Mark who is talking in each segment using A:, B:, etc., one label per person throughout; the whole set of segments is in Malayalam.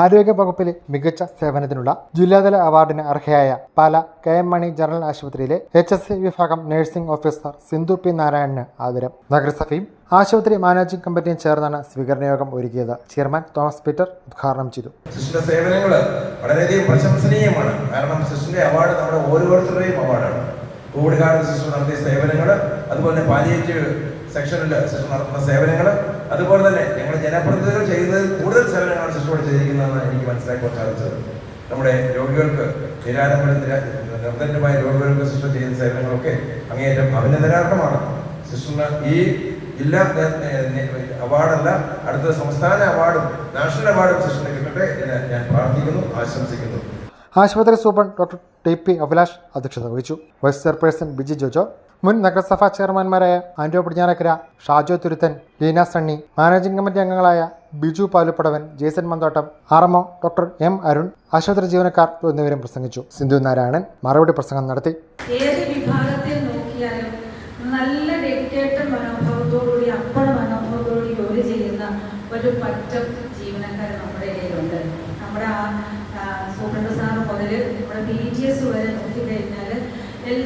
A: ആരോഗ്യ വകുപ്പിലെ മികച്ച സേവനത്തിനുള്ള ജില്ലാതല അവാർഡിന് അർഹയായ Pala K M Mani general ആശുപത്രിയിലെ എച്ച് എസ് സി വിഭാഗം നഴ്സിംഗ് ഓഫീസർ സിന്ധു പി നാരായണന് ആദരം. നഗരസഭയും ആശുപത്രി മാനേജിംഗ് കമ്മിറ്റിയും ചേർന്നാണ് സ്വീകരണ യോഗം ഒരുക്കിയത്. ചെയർമാൻ തോമസ് പീറ്റർ ഉദ്ഘാടനം ചെയ്തു.
B: സിസ്റ്ററിന്റെ സേവനങ്ങൾ വളരെയധികം പ്രശംസനീയമാണ്. കാരണം സിസ്റ്ററിന്റെ അവാർഡ് നമ്മുടെ ഓരോരുത്തരുടെയും അവാർഡാണ്. കോവിഡ് കാലത്ത് സിസ്റ്റർ നടത്തിയ സേവനങ്ങൾ അതുപോലെ പാലിയേറ്റീവ് സെക്ഷനിൽ സിസ്റ്റർ നടത്തുന്ന സേവനങ്ങൾ അതുപോലെ തന്നെ ഞങ്ങൾ ജനപ്രതിനിധികൾ മനസ്സിലാക്കാൻ സാധിച്ചത് നമ്മുടെ രോഗികൾക്ക് നിരാലംബര നിർദ്ധനമായ രോഗികൾക്ക് സിസ്റ്റർ ചെയ്യുന്ന സേവനങ്ങളൊക്കെ അങ്ങേയറ്റം അഭിനന്ദനാർഹമാണ്. സിസ്റ്ററിന് ഈ ജില്ലാ അവാർഡല്ല അടുത്ത സംസ്ഥാന അവാർഡും നാഷണൽ അവാർഡും സിസ്റ്ററിന് കിട്ടട്ടെ എന്ന് ഞാൻ പ്രാർത്ഥിക്കുന്നു ആശംസിക്കുന്നു.
A: ആശുപത്രി superintendent doctor T P Abhilash അധ്യക്ഷത വഹിച്ചു. വൈസ് ചെയർപേഴ്സൺ ബിജി ജോജോ മുൻ നഗരസഭാ ചെയർമാൻമാരായ Anto Padinjarakkara Shajo Thuruthan Leena Sunny managing committee അംഗങ്ങളായ Biju Paluppadavan Jason Manthottam R M doctor M Arun ആശുപത്രി ജീവനക്കാർ എന്നിവരും പ്രസംഗിച്ചു. സിന്ധു നാരായണൻ മറുപടി പ്രസംഗം നടത്തി.
C: ഏത് വിഭാഗത്തിൽ നോക്കിയാലും നല്ല ഡെഡിക്കേറ്റഡ് മനോഭാവത്തോടുകൂടി അപ്പണ മനോഭാവത്തോടുകൂടി ജോലി ചെയ്യുന്ന ഒരു പറ്റം ജീവനക്കാർ നമ്മുടെ ഇടയിലുണ്ട് നമ്മുടെ ആ സൂപ്രണ്ട് സാർ മുതൽ നമ്മുടെ ബി ജി എസ് വരെ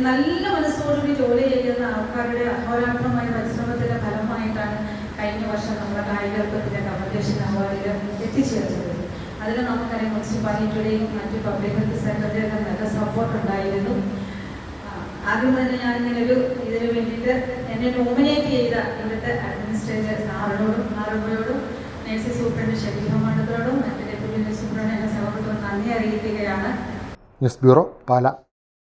C: നല്ല മനസ്സോടുകൂടി ജോലി ചെയ്യുന്ന ആൾക്കാരുടെ അഹോരാത്രമായ പരിശ്രമത്തിന്റെ ഫലമായിട്ടാണ് കഴിഞ്ഞ വർഷം നമ്മുടെ കായികത്വത്തിന്റെ കമ്പറ്റേഷൻ അവാർഡിൽ എത്തിച്ചേർന്നത്. അതിൽ നമുക്കറിയാം മുനിസിപ്പാലിറ്റിയുടെയും മറ്റ് പബ്ലിക് ഹെൽത്ത് സെക്രട്ടറിയുടെ നല്ല സപ്പോർട്ട് ഉണ്ടായിരുന്നു. ആദ്യം തന്നെ ഞാൻ ഇങ്ങനെ ഒരു ഇതിന് വേണ്ടിയിട്ട് എന്നെ നോമിനേറ്റ് ചെയ്ത ഇവിടുത്തെ അഡ്മിനിസ്ട്രേറ്റർ സാറിനോടും ആറുകളോടും നേഴ്സിംഗ് സൂപ്രണ്ട് ഷെരീഫ മണ്ഡലത്തോടും മറ്റു ഡെപ്യൂട്ടി സൂപ്രണ്ട് എന്നെ സഹോദരത്തോടും നന്ദി അറിയിക്കുകയാണ്.
A: News bureau Pala.